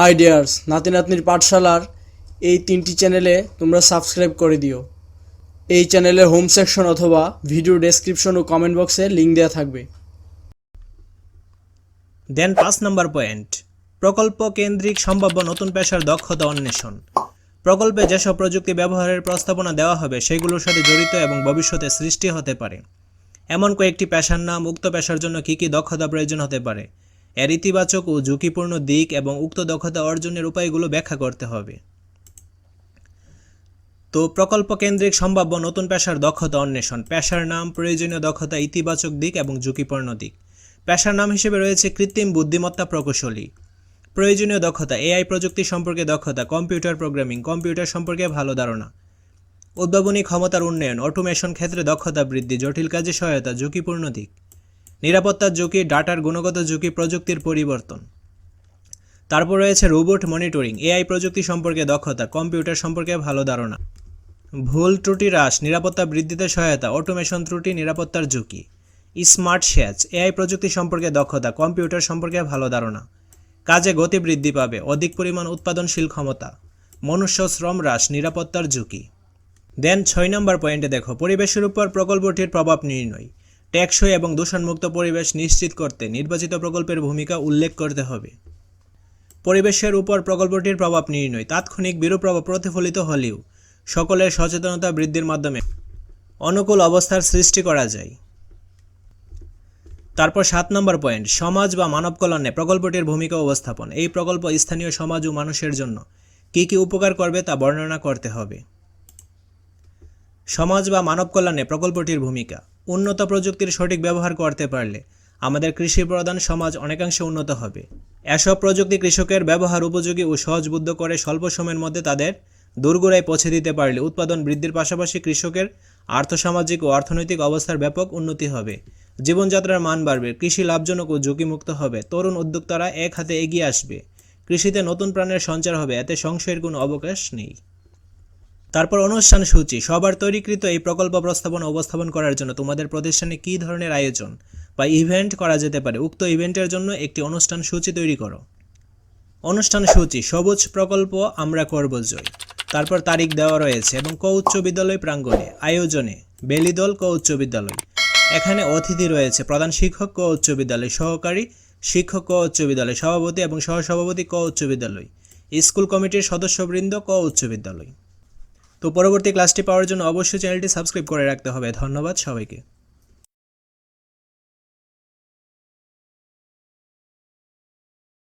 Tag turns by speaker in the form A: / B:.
A: High dears নাতি নাতনির পাঠশালার এই তিনটি চ্যানেলে তোমরা সাবস্ক্রাইব করে দিও। এই চ্যানেলের হোম সেকশন অথবা ভিডিও ডেসক্রিপশন ও কমেন্ট বক্সে লিঙ্ক দেওয়া থাকবে।
B: দেন পাঁচ নম্বর পয়েন্ট প্রকল্প কেন্দ্রিক সম্ভাব্য নতুন পেশার দক্ষতা অন্বেষণ। প্রকল্পে যেসব প্রযুক্তি ব্যবহারের প্রস্তাবনা দেওয়া হবে, সেগুলোর সাথে জড়িত এবং ভবিষ্যতে সৃষ্টি হতে পারে। এমন কয়েকটি পেশার নাম উক্ত পেশার জন্য কী কী দক্ষতা প্রয়োজন হতে পারে? এর ইতিবাচক ও ঝুঁকিপূর্ণ দিক এবং উক্ত দক্ষতা অর্জনের উপায়গুলো ব্যাখ্যা করতে হবে। তো প্রকল্প কেন্দ্রিক সম্ভাব্য নতুন পেশার দক্ষতা অন্বেষণ। পেশার নাম, প্রয়োজনীয় দক্ষতা, ইতিবাচক দিক এবং ঝুঁকিপূর্ণ দিক। পেশার নাম হিসেবে রয়েছে কৃত্রিম বুদ্ধিমত্তা প্রকৌশলী। প্রয়োজনীয় দক্ষতা, এআই প্রযুক্তি সম্পর্কে দক্ষতা, কম্পিউটার প্রোগ্রামিং, কম্পিউটার সম্পর্কে ভালো ধারণা। উদ্ভাবনী ক্ষমতার উন্নয়ন, অটোমেশন ক্ষেত্রে দক্ষতা বৃদ্ধি, জটিল কাজে সহায়তা, ঝুঁকিপূর্ণ দিক। নিরাপত্তার ঝুঁকি, ডাটার গুণগত ঝুঁকি, প্রযুক্তির পরিবর্তন। তারপর রয়েছে রোবট মনিটরিং, এআই প্রযুক্তি সম্পর্কে দক্ষতা, কম্পিউটার সম্পর্কে ভালো ধারণা। ভুল ত্রুটি হ্রাস, নিরাপত্তা বৃদ্ধিতে সহায়তা, অটোমেশন ত্রুটি, নিরাপত্তার ঝুঁকি। স্মার্ট সেচ, এআই প্রযুক্তি সম্পর্কে দক্ষতা, কম্পিউটার সম্পর্কে ভালো ধারণা। কাজে গতি বৃদ্ধি পাবে, অধিক পরিমাণ উৎপাদনশীল ক্ষমতা। মনুষ্য শ্রম হ্রাস, নিরাপত্তার ঝুঁকি। দেন ছয় নম্বর পয়েন্টে দেখো, পরিবেশের উপর প্রকল্পটির প্রভাব নির্ণয়। টেকসই এবং দূষণমুক্ত পরিবেশ নিশ্চিত করতে নির্বাচিত প্রকল্পের ভূমিকা উল্লেখ করতে হবে। পরিবেশের উপর প্রকল্পটির প্রভাব নির্ণয়, তাৎক্ষণিক বিরূপ প্রভাব প্রতিফলিত হলেও সকলের সচেতনতা বৃদ্ধির মাধ্যমে অনুকূল অবস্থার সৃষ্টি করা যায়। তারপর সাত নম্বর পয়েন্ট, সমাজ বা মানব কল্যাণে প্রকল্পটির ভূমিকা উপস্থাপন। এই প্রকল্প স্থানীয় সমাজ ও মানুষের জন্য কী কী উপকার করবে তা বর্ণনা করতে হবে। সমাজ বা মানব কল্যাণে প্রকল্পটির ভূমিকা উন্নত প্রযুক্তির সঠিক ব্যবহার করতে পারলে আমাদের কৃষি প্রধান সমাজ অনেকাংশে উন্নত হবে। এসব প্রযুক্তি কৃষকের ব্যবহার উপযোগী ও সহজবুদ্ধ করে স্বল্প সময়ের মধ্যে তাদের দোরগোড়ায় পৌঁছে দিতে পারলে উৎপাদন বৃদ্ধির পাশাপাশি কৃষকের আর্থসামাজিক ও অর্থনৈতিক অবস্থার ব্যাপক উন্নতি হবে। জীবনযাত্রার মান বাড়বে, কৃষি লাভজনক ও ঝুঁকিমুক্ত হবে, তরুণ উদ্যোক্তারা এক হাতে এগিয়ে আসবে। কৃষিতে নতুন প্রাণের সঞ্চার হবে, এতে সংশয়ের কোনো অবকাশ নেই। তারপর অনুষ্ঠান সূচি। সবার তৈরিকৃত এই প্রকল্প প্রস্তাবনা উপস্থাপন করার জন্য তোমাদের প্রতিষ্ঠানে কী ধরনের আয়োজন বা ইভেন্ট করা যেতে পারে? উক্ত ইভেন্টের জন্য একটি অনুষ্ঠান সূচি তৈরি করো। অনুষ্ঠান সূচি, সবুজ প্রকল্প আমরা করব জয়। তারপর তারিখ দেওয়া রয়েছে এবং ক উচ্চ বিদ্যালয় প্রাঙ্গণে, আয়োজনে, বেলিদল ক উচ্চ বিদ্যালয়। এখানে অতিথি রয়েছে প্রধান শিক্ষক ক উচ্চ বিদ্যালয়, সহকারী শিক্ষক ক উচ্চ বিদ্যালয়, সভাপতি এবং সহসভাপতি ক উচ্চ বিদ্যালয়। স্কুল কমিটির সদস্যবৃন্দ ক উচ্চ বিদ্যালয়। তো পরবর্তী ক্লাসটি পাওয়ার জন্য অবশ্যই চ্যানেলটি সাবস্ক্রাইব করে রাখতে হবে। ধন্যবাদ সবাইকে।